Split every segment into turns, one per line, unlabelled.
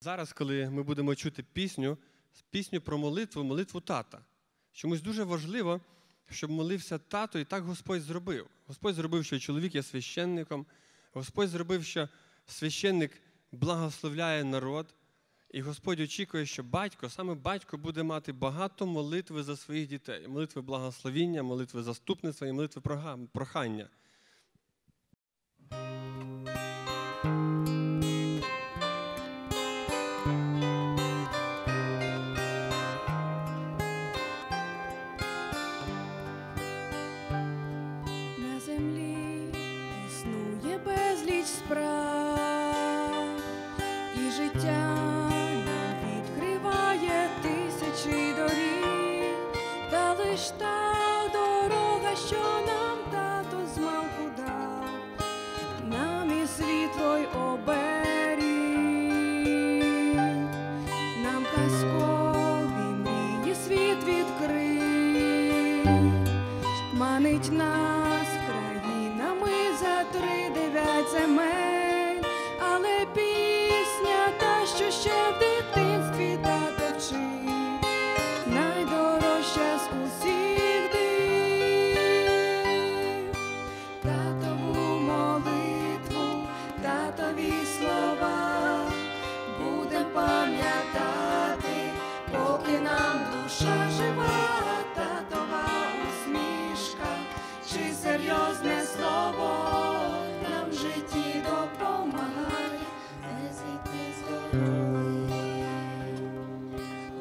Зараз, коли ми будемо чути пісню, пісню про молитву, молитву тата. Чомусь дуже важливо, щоб молився тато, і так Господь зробив. Господь зробив, що чоловік є священником, Господь зробив, що священник благословляє народ. І Господь очікує, що батько, саме батько буде мати багато молитви за своїх дітей, молитви благословіння, молитви заступництва і молитви прохання.
Справ, і життя нам відкриває тисячі доріг, та лиш та дорога, що нам тато змалку дав, нам і світло й оберіг, нам казкові мрії світ відкрив. Манить нас країнами за три дев'ять земель,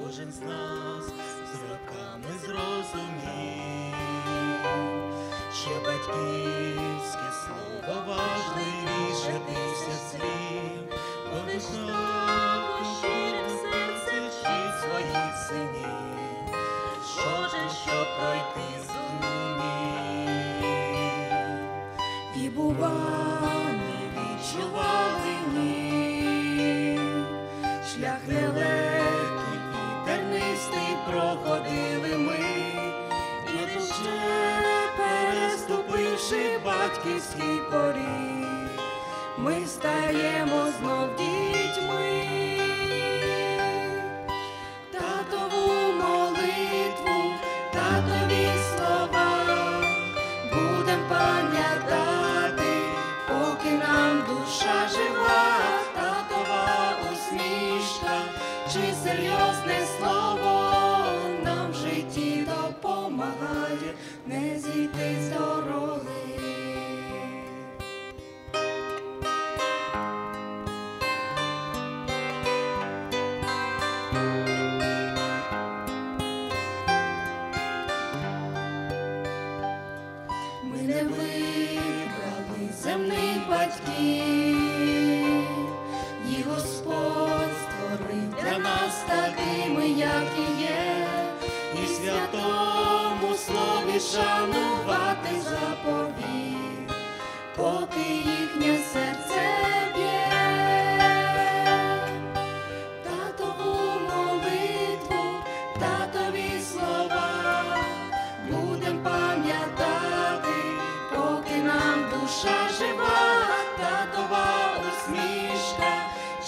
Кожен з нас з роками зрозумів, що батьківське слово важливіше
проходили ми, і лише переступивши батьківський поріг, ми стаємо знов дітьми. Не вибрали земних батьків, і Господь створив для нас такими, як і є, і святому слові шанувати заповів, поки їхнє серце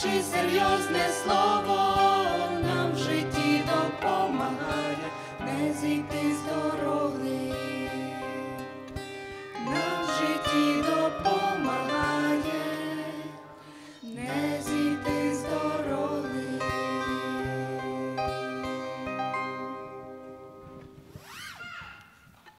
чи серйозне слово нам в житті допомагає не зійти з дороги.